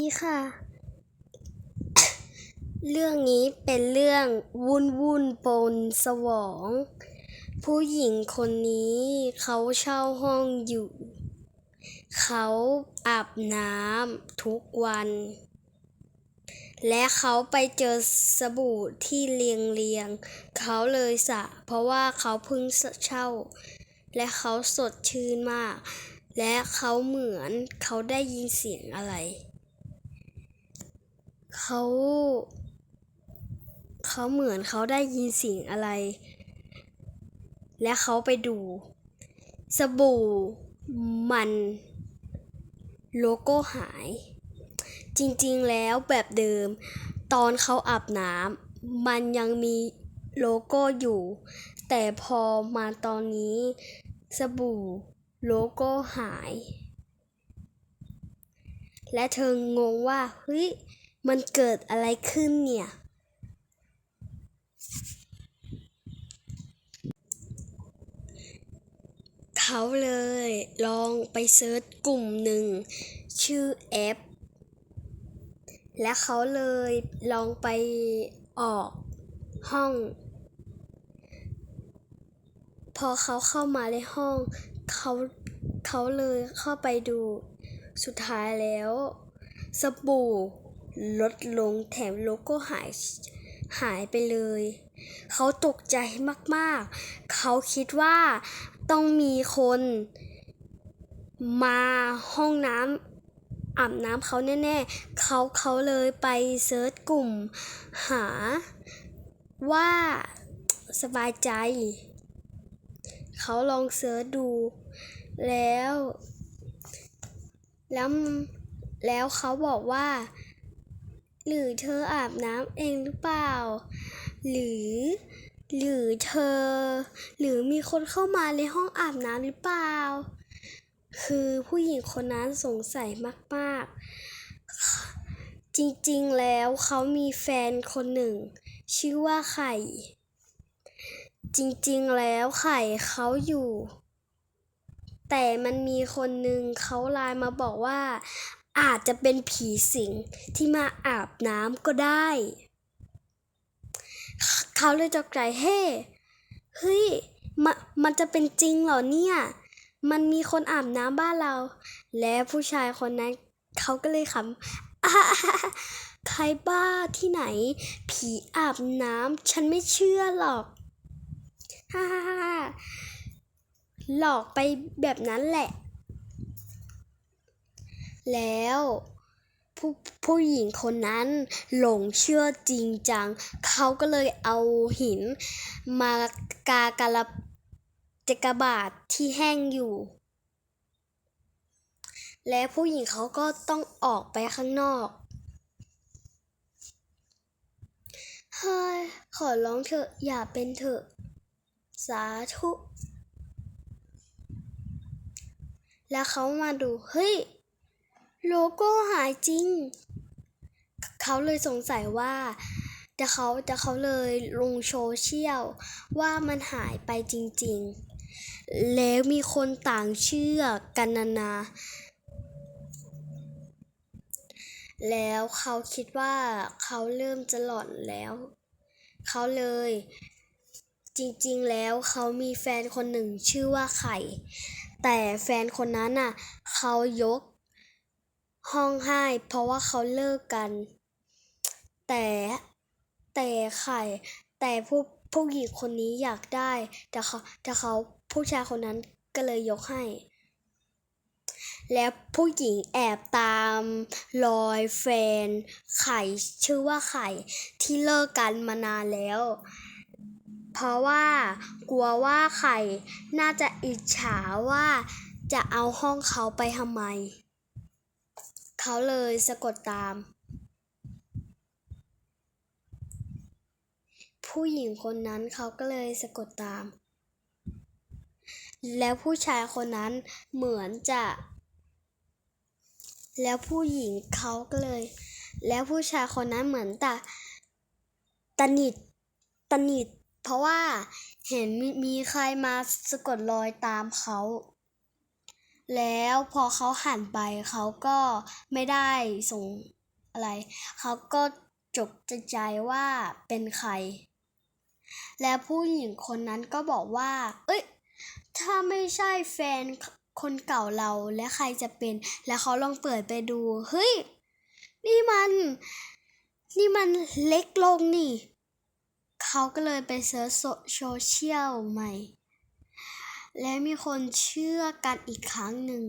นี่ค่ะ เรื่องนี้เป็นเรื่องวุ่นวุ่นปนสวอง ผู้หญิงคนนี้เขาเช่าห้องอยู่ เขาอาบน้ำทุกวัน และเขาไปเจอสบู่ที่เรียงเรียง เขาเลยสะ เพราะว่าเขาเพิ่งเช่า และเขาสดชื่นมาก และเขาเหมือนเขาได้ยินเสียงอะไร เขาเขาเหมือนเขาได้ยินเสียงอะไร และเขาไปดู สบู่มัน โลโก้หาย จริงๆแล้วแบบเดิม ตอนเขาอาบน้ำมันยังมีโลโก้อยู่ แต่พอมาตอนนี้ สบู่โลโก้หาย และเธองงว่าเฮ้ย มันเกิดอะไรขึ้นเนี่ย เขาเลยลองไปเซิร์ชกลุ่มหนึ่ง ชื่อแอป และเขาเลยลองไปออกห้อง พอเขาเข้ามาในห้อง เขาเขาเลยเข้าไปดู สุดท้ายแล้ว สบู่ ลดลงแถมโลโก้หายหายไปเลย เขาตกใจมากๆ เขาคิดว่าต้องมีคนมาห้องน้ำอาบน้ำเขาแน่ๆ เขาเขาเลยไปเซิร์ชกลุ่ม หาว่าสบายใจ เขาลองเซิร์ชดู แล้ว แล้ว แล้วเขาบอกว่า หรือเธออาบน้ำเองหรือเปล่า หรือ หรือเธอ หรือมีคนเข้ามาในห้องอาบน้ำหรือเปล่า คือผู้หญิงคนนั้นสงสัยมากๆ จริงๆแล้วเขามีแฟนคนหนึ่ง ชื่อว่าไข่ จริงๆแล้วไข่เขาอยู่แต่มันมีคนหนึ่งเขาไลน์มาบอกว่า อาจจะเป็นผีสิงที่มาอาบน้ำก็ได้ เขาเลยตกใจเฮ้เฮ้ยมันมันจะเป็นจริงเหรอเนี่ย มันมีคนอาบน้ำบ้านเรา และผู้ชายคนนั้นเขาก็เลยขำใครบ้าที่ไหน ผีอาบน้ำฉันไม่เชื่อหรอก ฮ่าฮ่าหลอกไปแบบนั้นแหละ แล้วผู้ผู้หญิงคนนั้นหลงเชื่อจริงจัง เขาก็เลยเอาหินมากากระจกรบาทที่แห้งอยู่ และผู้หญิงเขาก็ต้องออกไปข้างนอก เฮ้ย ขอร้องเถอะ อย่าเป็นเถอะ สาธุ แล้วเขามาดู เฮ้ย โลโก้หายจริง เขาเลยสงสัยว่า แต่เขาแต่เขาเลยลงโซเชียลว่ามันหายไปจริง ๆ แล้วมีคนต่างเชื่อกันนานาแล้วเขาคิดว่าเขาเริ่มจะหลอนแล้ว เขาเลย จริงๆแล้วเขามีแฟนคนหนึ่งชื่อว่าไข่ แต่แฟนคนนั้นน่ะเขายก ห้องให้ เพราะว่าเขาเลิกกัน แต่แต่ไข่ แต่ผู้ผู้หญิงคนนี้อยากได้ แต่เขาแต่เขาผู้ชายคนนั้นก็เลยยกให้ แล้วผู้หญิงแอบตามรอยแฟน ไข่ชื่อว่าไข่ที่เลิกกันมานานแล้ว เพราะว่ากลัวว่าไข่น่าจะอิจฉาว่าจะเอาห้องเขาไปทำไม เขาเลยสะกดตาม ผู้หญิงคนนั้นเขาก็เลยสะกดตาม แล้วผู้ชายคนนั้นเหมือนจะ แล้วผู้หญิงเขาก็เลย แล้วผู้ชายคนนั้นเหมือนแต่ตนิดตนิดเพราะว่าเห็นมมีใครมาสะกดรอยตามเขา แล้วพอเขาหันไปเขาก็ไม่ได้ส่งอะไร เขาก็จบใจว่าเป็นใคร และผู้หญิงคนนั้นก็บอกว่า เอ้ย ถ้าไม่ใช่แฟนคนเก่าเราและใครจะเป็น แล้วเขาลองเปิดไปดู เฮ้ย นี่มัน นี่มันเล็กลงนี่ เขาก็เลยไปเซิร์ชโซโซเชียลใหม่ และมีคนเชื่อกันอีกครั้งหนึ่ง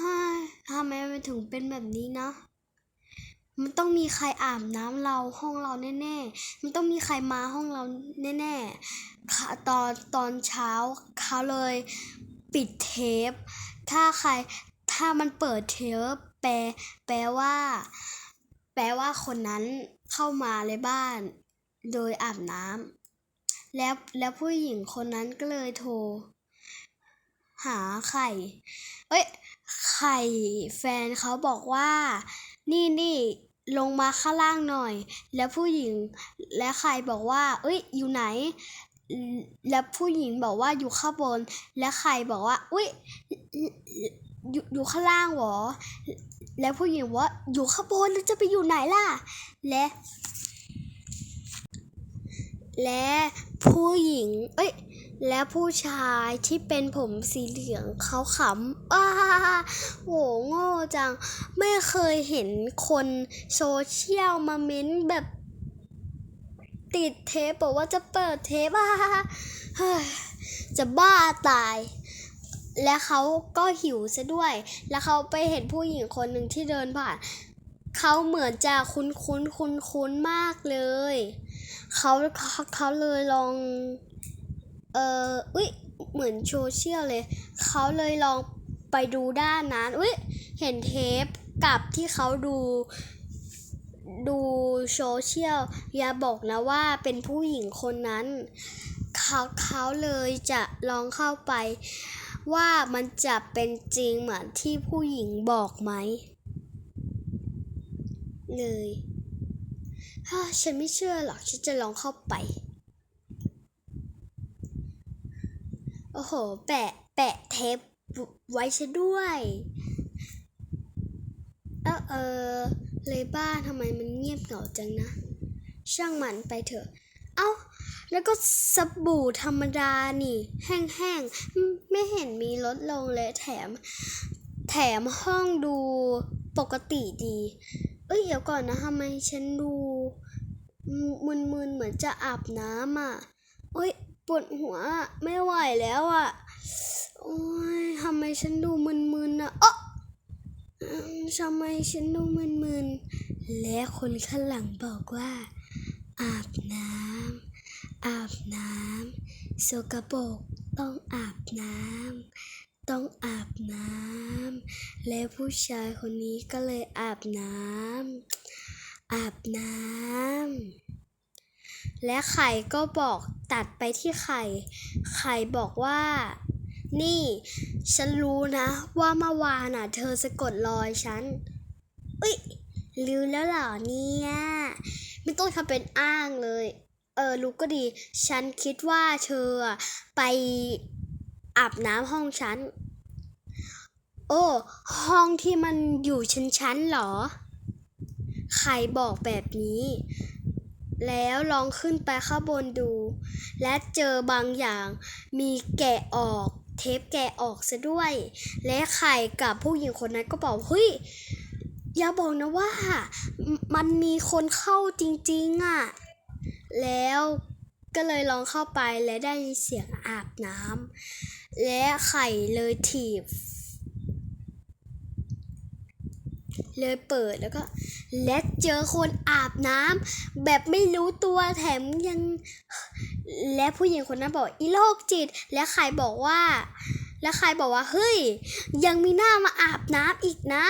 ฮ้ยทำไมมันถึงเป็นแบบนี้นะ มันต้องมีใครอาบน้ำเราห้องเราแน่ ๆ มันต้องมีใครมาห้องเราแน่ๆตอนตอนเช้าเขาเลยปิดเทป ถ้าใครถ้ามันเปิดเทปแปลแปลว่า แปลว่าคนนั้นเข้ามาในบ้าน โดยอาบน้ำ แล้วแล้วผู้หญิงคนนั้นก็เลยโทร หาไข่ เอ้ย ไข่แฟนเขาบอกว่า นี่นี่ลงมาข้างล่างหน่อย แล้วผู้หญิงและไข่บอกว่า เอ้ย อยู่ไหน แล้วผู้หญิงบอกว่าอยู่ข้างบน และไข่บอกว่า อุ้ยอยู่อยู่ข้างล่างเหรอ แล้วผู้หญิงว่าอยู่ข้างบนแล้วจะไปอยู่ไหนล่ะ และ และ ผู้หญิง เอ้ย และผู้ชายที่เป็นผมสีเหลืองเขาขำอ้าโหโง่จัง ไม่เคยเห็นคนโซเชียลมาเม้นแบบ ติดเทปบอกว่าจะเปิดเทปอะเฮ้ยจะบ้าตาย และเขาก็หิวซะด้วย แล้วเขาไปเห็นผู้หญิงคนหนึ่งที่เดินผ่าน เขาเหมือนจะคุ้นคุ้นคุ้นคุ้นมากเลย เขาเขาเลยลอง เอออุ้ยเหมือนโซเชียลเลย เขาเลยลองไปดูด้านนั้น อุ้ยเห็นเทปกับที่เขาดู ดูโซเชียลอย่าบอกนะว่าเป็นผู้หญิงคนนั้น เขาเขาเลยจะลองเข้าไป ว่ามันจะเป็นจริงเหมือนที่ผู้หญิงบอกไหม เลย ฮ่าฉันไม่เชื่อหรอกฉันจะลองเข้าไป โอ้โห แปะ แปะเทปไว้ซะด้วย เออเออ เลยบ้านทำไมมันเงียบเหงาจังนะ ช่างมันไปเถอะ เอ้า แล้วก็สบู่ธรรมดานี่ แห้งๆ ไม่เห็นมีลดลงเลยแถม แถมห้องดูปกติดี เอ้ยเดี๋ยวก่อนนะทำไมฉันดูมึนๆเหมือนจะอาบน้ำอะโอ้ยปวดหัวไม่ไหวแล้วอะโอ้ยทำไมฉันดูมึนๆอะเอ๊ะอืมทำไมฉันดูมึนๆและคนข้างหลังบอกว่า อาบน้ำอาบน้ำสกปรกต้องอาบน้ำต้องอาบน้ำ และผู้ชายคนนี้ก็เลยอาบน้ำอาบน้ำและไข่ก็บอกตัดไปที่ไข่ ไข่บอกว่า นี่ ฉันรู้นะ ว่าเมื่อวานน่ะ เธอสะกดรอยฉันอุ้ยลืมแล้วเหรอเนี่ย ไม่ต้องทำเป็นอ้างเลย เออรู้ก็ดี ฉันคิดว่าเธอไปอาบน้ำห้องฉัน โอ้ ห้องที่มันอยู่ชั้นๆหรอ ใครบอกแบบนี้ แล้วลองขึ้นไปข้างบนดู และเจอบางอย่างมีแกะออก เทปแกะออกซะด้วย และไข่กับผู้หญิงคนนั้นก็บอกเฮ้ยอย่าบอกนะว่า มันมีคนเข้าจริงๆอะ แล้วก็เลยลองเข้าไปและได้ยินเสียงอาบน้ำและไข่เลยถีบ เลยเปิดแล้วก็และเจอคนอาบน้ำแบบไม่รู้ตัวแถมยัง และผู้หญิงคนนั้นบอกอีโรคจิต และใครบอกว่า และใครบอกว่าเฮ้ย ยังมีหน้ามาอาบน้ำอีกนะ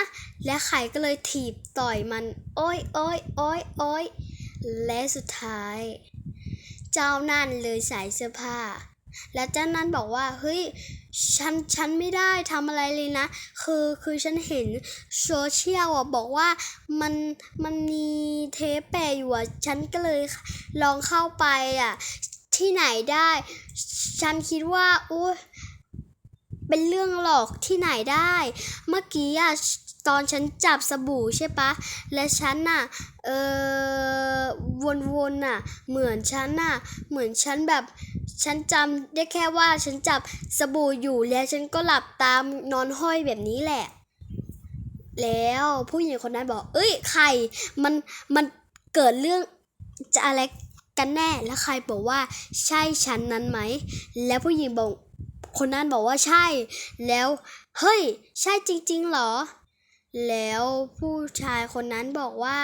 และไข่ก็เลยถีบต่อยมัน โอ้ยโอ้ยโอ้ยโอ้ยและสุดท้าย เจ้านั่นเลยใส่เสื้อผ้า และเจ้านั่นบอกว่าเฮ้ย ฉันฉันไม่ได้ทำอะไรเลยนะ คือคือฉันเห็นโซเชียลอะบอกว่ามันมันมีเทปแปะอยู่อะ ฉันก็เลยลองเข้าไปอะ ที่ไหนได้ ฉันคิดว่าอุ้ยเป็นเรื่องหลอกที่ไหนได้ เมื่อกี้อะตอนฉันจับสบู่ใช่ปะ และฉันน่ะ เออวนๆน่ะ เหมือนฉันน่ะ เหมือนฉันแบบ ฉันจำได้แค่ว่าฉันจับสบู่อยู่แล้วฉันก็หลับตามนอนห้อยแบบนี้แหละ แล้วผู้หญิงคนนั้นบอก เอ้ยใครมันมันเกิดเรื่องจะอะไรกันแน่แล้วใครบอกว่าใช่ฉันนั้นไหม แล้วผู้หญิงบอกคนนั้นบอกว่าใช่ แล้วเฮ้ย ใช่จริงๆหรอ แล้วผู้ชายคนนั้นบอกว่า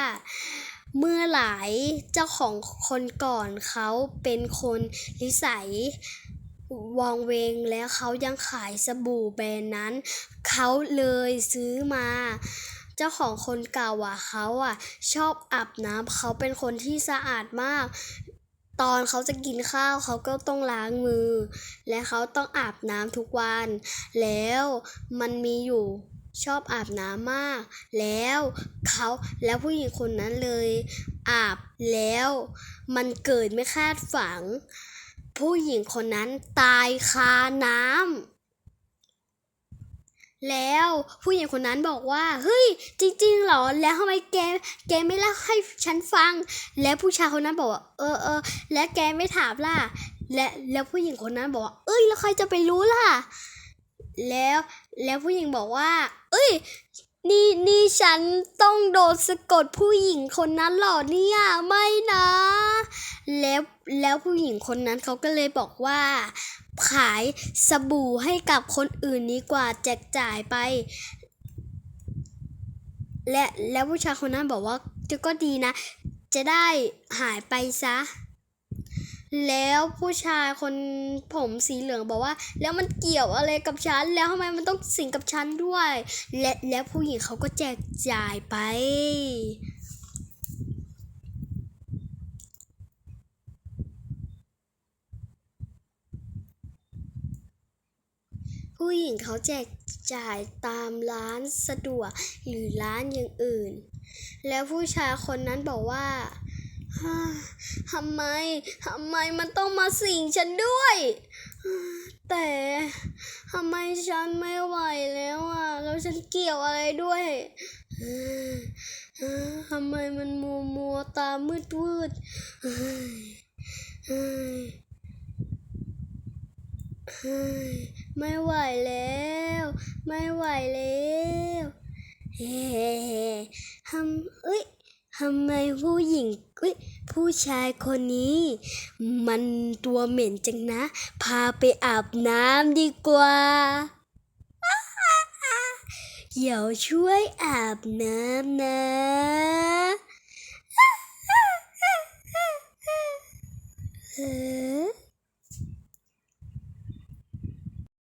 เมื่อหลายเจ้าของคนก่อนเขาเป็นคนนิสัยวองเวงแล้วเขายังขายสบู่แบรนด์นั้น เขาเลยซื้อมา เจ้าของคนเก่าอะเขาอะ ชอบอาบน้ำเขาเป็นคนที่สะอาดมาก ตอนเขาจะกินข้าวเขาก็ต้องล้างมือ และเขาต้องอาบน้ำทุกวัน แล้วมันมีอยู่ ชอบอาบน้ำมาก แล้วเขาแล้วผู้หญิงคนนั้นเลย อาบแล้วมันเกิดไม่คาดฝังผู้หญิงคนนั้นตายคาน้ำแล้วผู้หญิงคนนั้นบอกว่า เฮ้ย จริงๆเหรอ แล้วทำไมแก แกไม่เล่าให้ฉันฟัง แล้วผู้ชายคนนั้นบอกว่า เออเออและแกไม่ถามล่ะ และแล้วผู้หญิงคนนั้นบอกว่าเอ้ย แล้วใครจะไปรู้ล่ะ แล้วแล้วผู้หญิงบอกว่า เอ้ย นี่นี่ฉันต้องโดนสะกดผู้หญิงคนนั้นเหรอเนี่ยไม่นะ แล้วแล้วผู้หญิงคนนั้นเขาก็เลยบอกว่า ขายสบู่ให้กับคนอื่นดีกว่าแจกจ่ายไป และแล้วผู้ชายคนนั้นบอกว่าจะก็ดีนะ จะได้หายไปซะ แล้วผู้ชายคนผมสีเหลืองบอกว่า แล้วมันเกี่ยวอะไรกับฉัน แล้วทำไมมันต้องสิงกับฉันด้วย และแล้วผู้หญิงเขาก็แจกจ่ายไปผู้หญิงเขาแจกจ่ายตามร้านสะดวกหรือร้านอย่างอื่น แล้วผู้ชายคนนั้นบอกว่าฮ่า ทำไม ทำไมมันต้องมาสิงฉันด้วย แต่ทำไมฉันไม่ไหวแล้วอะ แล้วฉันเกี่ยวอะไรด้วยทำไมมันมัวมัวตามืดวืดไม่ไหวแล้ว ไม่ไหวแล้วเฮ้ทำเอ้ยทำไมผู้หญิง อ้ยผู้ชายคนนี้ มันตัวเหม็นจังนะ พาไปอาบน้ำดีกว่าเดี๋ยวช่วยอาบน้ำนะเออ